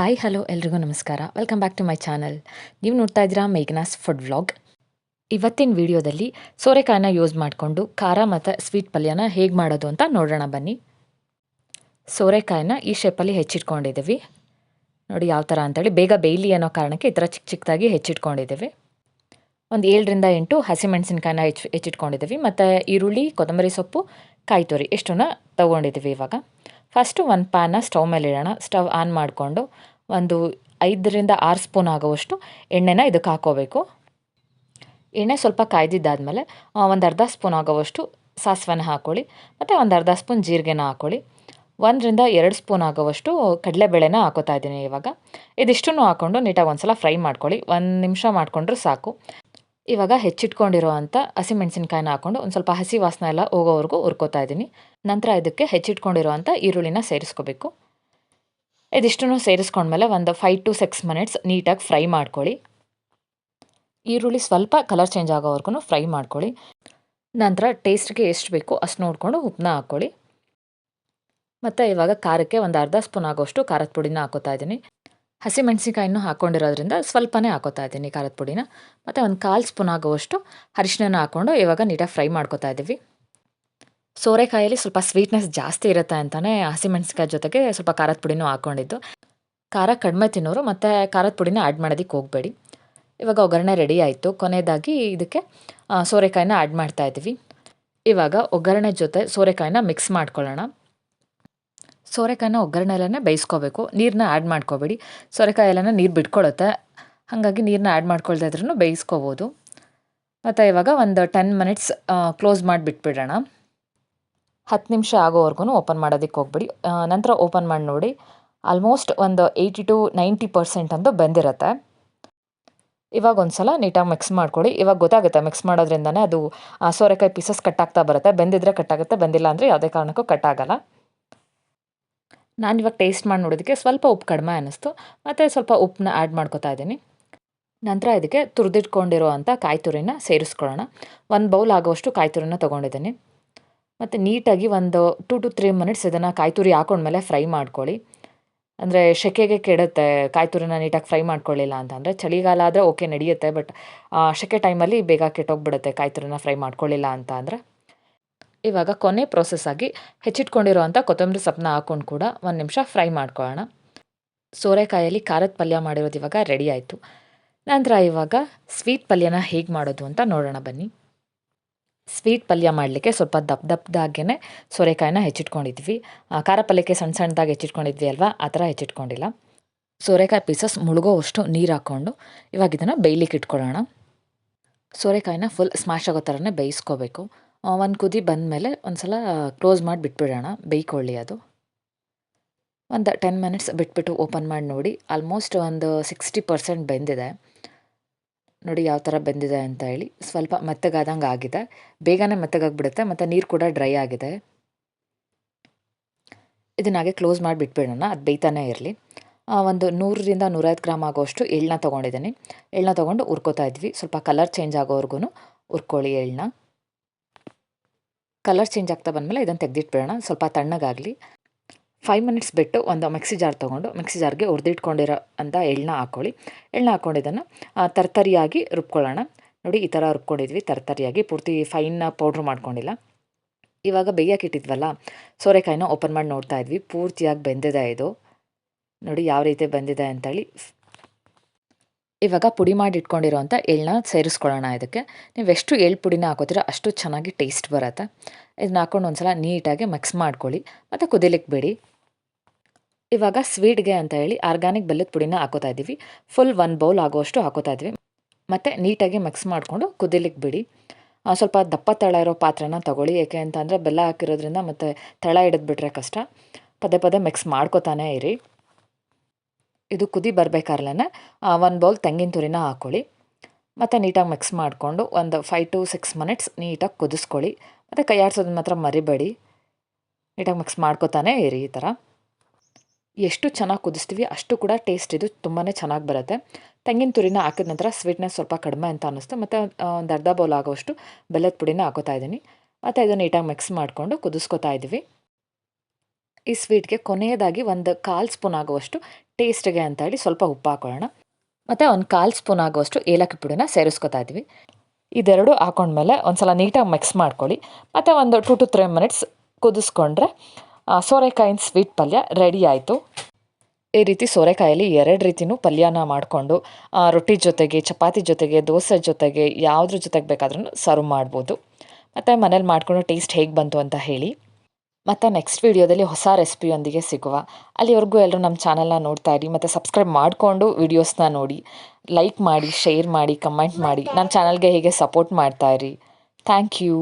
Hi hello ಎಲ್ರಿಗೂ ನಮಸ್ಕಾರ. Welcome back to my channel ನೀವು ನೋಡ್ತಾ ಇದ್ದೀರಾ ಮೇಘನಾಸ್ ಫುಡ್ ವ್ಲಾಗ್ ಇವತ್ತಿನ ವಿಡಿಯೋದಲ್ಲಿ ಸೋರೆಕಾಯಿನ ಯೂಸ್ ಮಾಡಿಕೊಂಡು ಖಾರ ಮತ್ತು ಸ್ವೀಟ್ ಪಲ್ಯನ ಹೇಗೆ ಮಾಡೋದು ಅಂತ ನೋಡೋಣ ಬನ್ನಿ. ಸೋರೆಕಾಯಿನ ಈ ಶೇಪಲ್ಲಿ ಹೆಚ್ಚಿಟ್ಕೊಂಡಿದ್ದೀವಿ. ನೋಡಿ ಯಾವ ಥರ ಅಂತೇಳಿ ಬೇಗ ಬೇಯಲಿ ಅನ್ನೋ ಕಾರಣಕ್ಕೆ ಈ ಥರ ಚಿಕ್ಕ ಚಿಕ್ಕದಾಗಿ ಹೆಚ್ಚಿಟ್ಕೊಂಡಿದ್ದೀವಿ. ಒಂದು ಏಳರಿಂದ ಎಂಟು ಹಸಿಮೆಣಸಿನ್ಕಾಯಿನ ಹೆಚ್ಚು ಹೆಚ್ಚಿಟ್ಕೊಂಡಿದ್ದೀವಿ. ಮತ್ತು ಈರುಳ್ಳಿ, ಕೊತ್ತಂಬರಿ ಸೊಪ್ಪು, ಕಾಯಿ ತುರಿ, ಇಷ್ಟನ್ನ ತೊಗೊಂಡಿದ್ದೀವಿ ಇವಾಗ. ಫಸ್ಟು ಒಂದು ಪ್ಯಾನ ಸ್ಟವ್ ಮೇಲೆ ಇಡೋಣ. ಸ್ಟವ್ ಆನ್ ಮಾಡಿಕೊಂಡು ಒಂದು ಐದರಿಂದ ಆರು ಸ್ಪೂನ್ ಆಗುವಷ್ಟು ಎಣ್ಣೆನ ಇದಕ್ಕೆ ಹಾಕೋಬೇಕು. ಎಣ್ಣೆ ಸ್ವಲ್ಪ ಕಾಯ್ದಿದ್ದಾದಮೇಲೆ ಒಂದು ಅರ್ಧ ಸ್ಪೂನ್ ಆಗೋವಷ್ಟು ಸಾಸಿವೆನ ಹಾಕ್ಕೊಳ್ಳಿ ಮತ್ತು ಒಂದು ಅರ್ಧ ಸ್ಪೂನ್ ಜೀರಿಗೆನ ಹಾಕ್ಕೊಳ್ಳಿ ಒಂದರಿಂದ ಎರಡು ಸ್ಪೂನ್ ಆಗೋವಷ್ಟು ಕಡಲೆಬೇಳೆನ ಹಾಕೋತಾ ಇದ್ದೀನಿ ಇವಾಗ. ಇದಿಷ್ಟನ್ನು ಹಾಕ್ಕೊಂಡು ನೀಟಾಗಿ ಒಂದು ಸಲ ಫ್ರೈ ಮಾಡ್ಕೊಳ್ಳಿ. ಒಂದು ನಿಮಿಷ ಮಾಡಿಕೊಂಡ್ರೆ ಸಾಕು. ಇವಾಗ ಹೆಚ್ಚಿಟ್ಕೊಂಡಿರೋ ಅಂಥ ಹಸಿಮೆಣಸಿನ್ಕಾಯಿನ ಹಾಕ್ಕೊಂಡು ಒಂದು ಸ್ವಲ್ಪ ಹಸಿ ವಾಸನೆ ಎಲ್ಲ ಹೋಗೋವರೆಗೂ ಹುರ್ಕೋತಾ ಇದ್ದೀನಿ. ನಂತರ ಇದಕ್ಕೆ ಹೆಚ್ಚಿಟ್ಕೊಂಡಿರೋ ಅಂಥ ಈರುಳ್ಳಿನ ಸೇರಿಸ್ಕೋಬೇಕು. ಇದಿಷ್ಟನ್ನು ಸೇರಿಸ್ಕೊಂಡ್ಮೇಲೆ ಒಂದು ಫೈವ್ ಟು ಸಿಕ್ಸ್ ಮಿನಿಟ್ಸ್ ನೀಟಾಗಿ ಫ್ರೈ ಮಾಡ್ಕೊಳ್ಳಿ. ಈರುಳ್ಳಿ ಸ್ವಲ್ಪ ಕಲರ್ ಚೇಂಜ್ ಆಗೋವರೆಗೂ ಫ್ರೈ ಮಾಡ್ಕೊಳ್ಳಿ. ನಂತರ ಟೇಸ್ಟ್ಗೆ ಎಷ್ಟು ಬೇಕೋ ಅಷ್ಟು ನೋಡಿಕೊಂಡು ಉಪ್ಪನ್ನ ಹಾಕ್ಕೊಳ್ಳಿ. ಮತ್ತು ಇವಾಗ ಖಾರಕ್ಕೆ ಒಂದು ಅರ್ಧ ಸ್ಪೂನ್ ಆಗೋಷ್ಟು ಖಾರದ ಪುಡಿನ ಹಾಕೋತಾ ಇದ್ದೀನಿ. ಹಸಿಮೆಣಸಿನ್ಕಾಯಿನೂ ಹಾಕ್ಕೊಂಡಿರೋದ್ರಿಂದ ಸ್ವಲ್ಪನೇ ಹಾಕೋತಾ ಇದ್ದೀನಿ ಖಾರದ ಪುಡಿನ. ಮತ್ತು ಒಂದು ಕಾಲು ಸ್ಪೂನ್ ಆಗುವಷ್ಟು ಅರಿಶಿನ ಹಾಕ್ಕೊಂಡು ಇವಾಗ ನೀಟಾಗಿ ಫ್ರೈ ಮಾಡ್ಕೋತಾ ಇದ್ದೀವಿ. ಸೋರೆಕಾಯಲ್ಲಿ ಸ್ವಲ್ಪ ಸ್ವೀಟ್ನೆಸ್ ಜಾಸ್ತಿ ಇರುತ್ತೆ ಅಂತಲೇ ಹಸಿಮೆಣಸಿನ್ಕಾಯಿ ಜೊತೆಗೆ ಸ್ವಲ್ಪ ಖಾರದ ಪುಡಿನೂ ಹಾಕ್ಕೊಂಡಿದ್ದು ಖಾರ ಕಡಿಮೆ ತಿನ್ನೋರು ಮತ್ತು ಖಾರದ ಪುಡಿನ ಆ್ಯಡ್ ಮಾಡೋದಕ್ಕೆ ಹೋಗಬೇಡಿ. ಇವಾಗ ಒಗ್ಗರಣೆ ರೆಡಿ ಆಯಿತು. ಕೊನೆಯದಾಗಿ ಇದಕ್ಕೆ ಸೋರೆಕಾಯಿನ ಆ್ಯಡ್ ಮಾಡ್ತಾ ಇದ್ದೀವಿ. ಇವಾಗ ಒಗ್ಗರಣೆ ಜೊತೆ ಸೋರೆಕಾಯಿನ ಮಿಕ್ಸ್ ಮಾಡ್ಕೊಳ್ಳೋಣ. ಸೋರೆಕಾಯಿನ ಒಗ್ಗರಣೆಲ್ಲೇ ಬೇಯಿಸ್ಕೋಬೇಕು. ನೀರನ್ನ ಆ್ಯಡ್ ಮಾಡ್ಕೋಬೇಡಿ. ಸೋರೆಕಾಯಿ ಎಲ್ಲನ ನೀರು ಬಿಟ್ಕೊಳ್ಳುತ್ತೆ ಹಾಗಾಗಿ ನೀರನ್ನ ಆ್ಯಡ್ ಮಾಡ್ಕೊಳ್ತಾ ಇದ್ರೂ ಬೇಯಿಸ್ಕೋಬೋದು. ಮತ್ತು ಇವಾಗ ಒಂದು ಟೆನ್ ಮಿನಿಟ್ಸ್ ಕ್ಲೋಸ್ ಮಾಡಿಬಿಟ್ಬಿಡೋಣ. ಹತ್ತು ನಿಮಿಷ ಆಗೋವರೆಗೂ ಓಪನ್ ಮಾಡೋದಕ್ಕೆ ಹೋಗ್ಬಿಡಿ. ನಂತರ ಓಪನ್ ಮಾಡಿ ನೋಡಿ. ಆಲ್ಮೋಸ್ಟ್ ಒಂದು ಏಯ್ಟಿ ಟು ನೈಂಟಿ ಪರ್ಸೆಂಟ್ ಅಂತ ಬಂದಿರುತ್ತೆ. ಇವಾಗ ಒಂದು ಸಲ ನೀಟಾಗಿ ಮಿಕ್ಸ್ ಮಾಡ್ಕೊಳ್ಳಿ. ಇವಾಗ ಗೊತ್ತಾಗುತ್ತೆ ಮಿಕ್ಸ್ ಮಾಡೋದ್ರಿಂದನೇ ಅದು ಸೋರೆಕಾಯಿ ಪೀಸಸ್ ಕಟ್ಟಾಗ್ತಾ ಬರುತ್ತೆ. ಬೆಂದಿದ್ರೆ ಕಟ್ಟಾಗುತ್ತೆ ಬೆಂದಿಲ್ಲ ಅಂದರೆ ಯಾವುದೇ ಕಾರಣಕ್ಕೂ ಕಟ್ಟಾಗಲ್ಲ ನಾನು ಇವಾಗ ಟೇಸ್ಟ್ ಮಾಡಿ ನೋಡೋದಕ್ಕೆ ಸ್ವಲ್ಪ ಉಪ್ಪು ಕಡಿಮೆ ಅನ್ನಿಸ್ತು. ಮತ್ತು ಸ್ವಲ್ಪ ಉಪ್ಪನ್ನ ಆ್ಯಡ್ ಮಾಡ್ಕೊತಾ ಇದ್ದೀನಿ. ನಂತರ ಇದಕ್ಕೆ ತುರಿದಿಟ್ಕೊಂಡಿರೋ ಅಂಥ ಕಾಯಿ ತುರಿನ ಸೇರಿಸ್ಕೊಳ್ಳೋಣ. ಒಂದು ಬೌಲ್ ಆಗೋವಷ್ಟು ಕಾಯಿ ತುರಿನ ತೊಗೊಂಡಿದ್ದೀನಿ. ಮತ್ತು ನೀಟಾಗಿ ಒಂದು ಟು ಟು ತ್ರೀ ಮಿನಿಟ್ಸ್ ಇದನ್ನು ಕಾಯಿ ತುರಿ ಹಾಕೊಂಡ್ಮೇಲೆ ಫ್ರೈ ಮಾಡ್ಕೊಳ್ಳಿ. ಅಂದರೆ ಸೆಕೆಗೆ ಕೆಡುತ್ತೆ ಕಾಯಿ ತುರಿನ ನೀಟಾಗಿ ಫ್ರೈ ಮಾಡ್ಕೊಳ್ಳಿಲ್ಲ ಅಂತಂದರೆ ಚಳಿಗಾಲ ಆದರೆ ಓಕೆ ನಡೆಯುತ್ತೆ ಬಟ್ ಸೆಕೆ ಟೈಮಲ್ಲಿ ಬೇಗ ಕೆಟ್ಟೋಗ್ಬಿಡುತ್ತೆ ಕಾಯಿ ತುರಿನ ಫ್ರೈ ಮಾಡ್ಕೊಳ್ಳಿಲ್ಲ ಅಂತ ಅಂದರೆ. ಇವಾಗ ಕೊನೆ ಪ್ರೋಸೆಸ್ ಆಗಿ ಹೆಚ್ಚಿಟ್ಕೊಂಡಿರೋ ಅಂಥ ಕೊತ್ತಂಬರಿ ಸೊಪ್ಪನ್ನ ಹಾಕೊಂಡು ಕೂಡ ಒಂದು ನಿಮಿಷ ಫ್ರೈ ಮಾಡ್ಕೊಳ್ಳೋಣ ಸೋರೆಕಾಯಲ್ಲಿ ಖಾರದ ಪಲ್ಯ ಮಾಡಿರೋದು ಇವಾಗ ರೆಡಿ ಆಯಿತು. ನಂತರ ಇವಾಗ ಸ್ವೀಟ್ ಪಲ್ಯನ ಹೇಗೆ ಮಾಡೋದು ಅಂತ ನೋಡೋಣ ಬನ್ನಿ. ಸ್ವೀಟ್ ಪಲ್ಯ ಮಾಡಲಿಕ್ಕೆ ಸ್ವಲ್ಪ ದಪ್ಪ ದಪ್ಪದಾಗೇ ಸೋರೆಕಾಯಿನ ಹೆಚ್ಚಿಟ್ಕೊಂಡಿದ್ವಿ. ಖಾರ ಪಲ್ಯಕ್ಕೆ ಸಣ್ಣ ಸಣ್ಣದಾಗಿ ಹೆಚ್ಚಿಟ್ಕೊಂಡಿದ್ವಿ ಅಲ್ವಾ? ಆ ಥರ ಹೆಚ್ಚಿಟ್ಕೊಂಡಿಲ್ಲ. ಸೋರೆಕಾಯಿ ಪೀಸಸ್ ಮುಳುಗೋವಷ್ಟು ನೀರು ಹಾಕ್ಕೊಂಡು ಇವಾಗ ಇದನ್ನು ಬೇಯ್ಲಿಕ್ಕೆ ಇಟ್ಕೊಳ್ಳೋಣ. ಸೋರೆಕಾಯಿನ ಫುಲ್ ಸ್ಮ್ಯಾಶ್ ಆಗೋ ಥರನೇ ಬೇಯಿಸ್ಕೋಬೇಕು. ಒಂದು ಕುದಿ ಬಂದಮೇಲೆ ಒಂದು ಸಲ ಕ್ಲೋಸ್ ಮಾಡಿ ಬಿಟ್ಬಿಡೋಣ, ಬೇಯ್ಕೊಳ್ಳಿ ಅದು. ಒಂದು ಟೆನ್ ಮಿನಿಟ್ಸ್ ಬಿಟ್ಬಿಟ್ಟು ಓಪನ್ ಮಾಡಿ ನೋಡಿ, ಆಲ್ಮೋಸ್ಟ್ ಒಂದು ಸಿಕ್ಸ್ಟಿ ಪರ್ಸೆಂಟ್ ಬೆಂದಿದೆ. ನೋಡಿ ಯಾವ ಥರ ಬೆಂದಿದೆ ಅಂತ ಹೇಳಿ, ಸ್ವಲ್ಪ ಮೆತ್ತಗಾದಂಗೆ ಆಗಿದೆ. ಬೇಗನೆ ಮೆತ್ತಗಾಗ್ಬಿಡುತ್ತೆ, ಮತ್ತು ನೀರು ಕೂಡ ಡ್ರೈ ಆಗಿದೆ. ಇದನ್ನಾಗೆ ಕ್ಲೋಸ್ ಮಾಡಿ ಬಿಟ್ಬಿಡೋಣ, ಅದು ಬೇಯ್ತಾನೆ ಇರಲಿ. ಒಂದು ನೂರರಿಂದ ನೂರೈವತ್ತು ಗ್ರಾಮ್ ಆಗೋಷ್ಟು ಎಳ್ಳನ್ನ ತೊಗೊಂಡಿದ್ದೀನಿ. ಎಳ್ಳನ್ನ ತೊಗೊಂಡು ಹುರ್ಕೋತಾ ಇದ್ವಿ. ಸ್ವಲ್ಪ ಕಲರ್ ಚೇಂಜ್ ಆಗೋವರೆಗೂ ಹುರ್ಕೊಳ್ಳಿ ಎಳ್ಳನ್ನ ಕಲರ್ ಚೇಂಜ್ ಆಗ್ತಾ ಬಂದಮೇಲೆ ಇದನ್ನು ತೆಗೆದಿಟ್ಬಿಡೋಣ. ಸ್ವಲ್ಪ ತಣ್ಣಗಾಗಲಿ. ಫೈವ್ ಮಿನಿಟ್ಸ್ ಬಿಟ್ಟು ಒಂದು ಮಿಕ್ಸಿ ಜಾರ್ ತೊಗೊಂಡು, ಮಿಕ್ಸಿ ಜಾರ್ಗೆ ಹುರಿದಿಟ್ಕೊಂಡಿರೋ ಅಂತ ಎಳ್ಳನ್ನ ಹಾಕ್ಕೊಳ್ಳಿ ಎಳ್ಳನ್ನ ಹಾಕ್ಕೊಂಡಿದ್ದನ್ನು ತರ್ತರಿಯಾಗಿ ರುಬ್ಕೊಳ್ಳೋಣ. ನೋಡಿ, ಈ ಥರ ರುಬ್ಕೊಂಡಿದ್ವಿ. ತರ್ತರಿಯಾಗಿ ಪೂರ್ತಿ ಫೈನ್ ಪೌಡ್ರ್ ಮಾಡ್ಕೊಂಡಿಲ್ಲ. ಇವಾಗ ಬೇಯಕ್ಕೆ ಇಟ್ಟಿದ್ವಲ್ಲ, ಸೋರೆಕಾಯಿನ ಓಪನ್ ಮಾಡಿ ನೋಡ್ತಾ ಇದ್ವಿ. ಪೂರ್ತಿಯಾಗಿ ಬೆಂದಿದೆ ಇದು. ನೋಡಿ, ಯಾವ ರೀತಿ ಬಂದಿದೆ ಅಂತೇಳಿ. ಇವಾಗ ಪುಡಿ ಮಾಡಿ ಇಟ್ಕೊಂಡಿರೋಂಥ ಎಳ್ಳನ್ನ ಸೇರಿಸ್ಕೊಳ್ಳೋಣ ಇದಕ್ಕೆ. ನೀವು ಎಷ್ಟು ಎಳ್ಳು ಪುಡಿನ ಹಾಕೋತೀರೋ ಅಷ್ಟು ಚೆನ್ನಾಗಿ ಟೇಸ್ಟ್ ಬರುತ್ತೆ. ಇದನ್ನ ಹಾಕೊಂಡು ಒಂದು ಸಲ ನೀಟಾಗಿ ಮಿಕ್ಸ್ ಮಾಡ್ಕೊಳ್ಳಿ. ಮತ್ತು ಕುದಿಲಿಕ್ಕೆ ಬಿಡಿ ಇವಾಗ ಸ್ವೀಟ್ಗೆ ಅಂತ ಹೇಳಿ ಆರ್ಗ್ಯಾನಿಕ್ ಬೆಲ್ಲದ ಪುಡಿನ ಹಾಕೋತಾ ಇದ್ದೀವಿ. ಫುಲ್ ಒನ್ ಬೌಲ್ ಆಗೋಷ್ಟು ಹಾಕೋತಾ ಇದ್ವಿ ಮತ್ತು ನೀಟಾಗಿ ಮಿಕ್ಸ್ ಮಾಡಿಕೊಂಡು ಕುದಿಲಿಕ್ಕೆ ಬಿಡಿ ಸ್ವಲ್ಪ ದಪ್ಪ ತಳ ಇರೋ ಪಾತ್ರೆನ ತೊಗೊಳ್ಳಿ. ಏಕೆ ಅಂತಂದರೆ ಬೆಲ್ಲ ಹಾಕಿರೋದ್ರಿಂದ ಮತ್ತು ತಳ ಹಿಡಿದ್ಬಿಟ್ರೆ ಕಷ್ಟ. ಪದೇ ಪದೇ ಮಿಕ್ಸ್ ಮಾಡ್ಕೋತಾನೆ ಇರಿ. ಇದು ಕುದಿ ಬರಬೇಕಾರ್ಲೇ ಒಂದು ಬೌಲ್ ತೆಂಗಿನ ತುರಿನ ಹಾಕ್ಕೊಳ್ಳಿ ಮತ್ತು ನೀಟಾಗಿ ಮಿಕ್ಸ್ ಮಾಡಿಕೊಂಡು ಒಂದು ಫೈವ್ ಟು ಸಿಕ್ಸ್ ಮಿನಿಟ್ಸ್ ನೀಟಾಗಿ ಕುದಿಸ್ಕೊಳ್ಳಿ. ಮತ್ತು ಕೈ ಆಡ್ಸೋದನ್ನ ಮಾತ್ರ ಮರಿಬೇಡಿ. ನೀಟಾಗಿ ಮಿಕ್ಸ್ ಮಾಡ್ಕೋತಾನೆ ಇರಿ ಈ ಥರ ಎಷ್ಟು ಚೆನ್ನಾಗಿ ಕುದಿಸ್ತೀವಿ ಅಷ್ಟು ಕೂಡ ಟೇಸ್ಟ್ ಇದು ತುಂಬಾ ಚೆನ್ನಾಗಿ ಬರುತ್ತೆ. ತೆಂಗಿನ ತುರಿನ ಹಾಕಿದ ನಂತರ ಸ್ವೀಟ್ನೆಸ್ ಸ್ವಲ್ಪ ಕಡಿಮೆ ಅಂತ ಅನ್ನಿಸ್ತು. ಮತ್ತು ಒಂದು ಅರ್ಧ ಬೌಲ್ ಆಗೋಷ್ಟು ಬೆಲ್ಲದ ಪುಡಿನ ಹಾಕೋತಾ ಇದ್ದೀನಿ. ಮತ್ತು ಇದು ನೀಟಾಗಿ ಮಿಕ್ಸ್ ಮಾಡಿಕೊಂಡು ಕುದಿಸ್ಕೊತಾ ಇದ್ದೀವಿ. ಈ ಸ್ವೀಟ್ಗೆ ಕೊನೆಯದಾಗಿ ಒಂದು ಕಾಲು ಸ್ಪೂನ್ ಆಗುವಷ್ಟು ಟೇಸ್ಟ್ಗೆ ಅಂತ ಹೇಳಿ ಸ್ವಲ್ಪ ಉಪ್ಪು ಹಾಕೊಳ್ಳೋಣ. ಮತ್ತು ಒಂದು ಕಾಲು ಸ್ಪೂನ್ ಆಗುವಷ್ಟು ಏಲಕ್ಕಿ ಪುಡಿನ ಸೇರಿಸ್ಕೊತಾ ಇದ್ವಿ. ಇದೆರಡು ಹಾಕೊಂಡ್ಮೇಲೆ ಒಂದ್ಸಲ ನೀಟಾಗಿ ಮಿಕ್ಸ್ ಮಾಡ್ಕೊಳ್ಳಿ. ಮತ್ತು ಒಂದು ಟು ಟು ತ್ರೀ ಮಿನಿಟ್ಸ್ ಕುದಿಸ್ಕೊಂಡ್ರೆ ಸೋರೆಕಾಯಿನ ಸ್ವೀಟ್ ಪಲ್ಯ ರೆಡಿ ಆಯಿತು. ಈ ರೀತಿ ಸೋರೆಕಾಯಲ್ಲಿ ಎರಡು ರೀತಿನೂ ಪಲ್ಯನ ಮಾಡಿಕೊಂಡು ರೊಟ್ಟಿ ಜೊತೆಗೆ, ಚಪಾತಿ ಜೊತೆಗೆ, ದೋಸೆ ಜೊತೆಗೆ, ಯಾವುದ್ರ ಜೊತೆಗೆ ಬೇಕಾದ್ರೂ ಸರ್ವ್ ಮಾಡ್ಬೋದು. ಮತ್ತು ಮನೇಲಿ ಮಾಡಿಕೊಂಡು ಟೇಸ್ಟ್ ಹೇಗೆ ಬಂತು ಅಂತ ಹೇಳಿ. ಮತ್ತು ನೆಕ್ಸ್ಟ್ ವೀಡಿಯೋದಲ್ಲಿ ಹೊಸ ರೆಸಿಪಿಯೊಂದಿಗೆ ಸಿಗುವ. ಅಲ್ಲಿವರೆಗೂ ಎಲ್ಲರೂ ನಮ್ಮ ಚಾನಲ್ನ ನೋಡ್ತಾ ಇರಿ, ಮತ್ತು ಸಬ್ಸ್ಕ್ರೈಬ್ ಮಾಡಿಕೊಂಡು ವೀಡಿಯೋಸ್ನ ನೋಡಿ. ಲೈಕ್ ಮಾಡಿ ಶೇರ್ ಮಾಡಿ ಕಮೆಂಟ್ ಮಾಡಿ. ನಮ್ಮ ಚಾನಲ್ಗೆ ಹೀಗೆ ಸಪೋರ್ಟ್ ಮಾಡ್ತಾ ಇರಿ. Thank you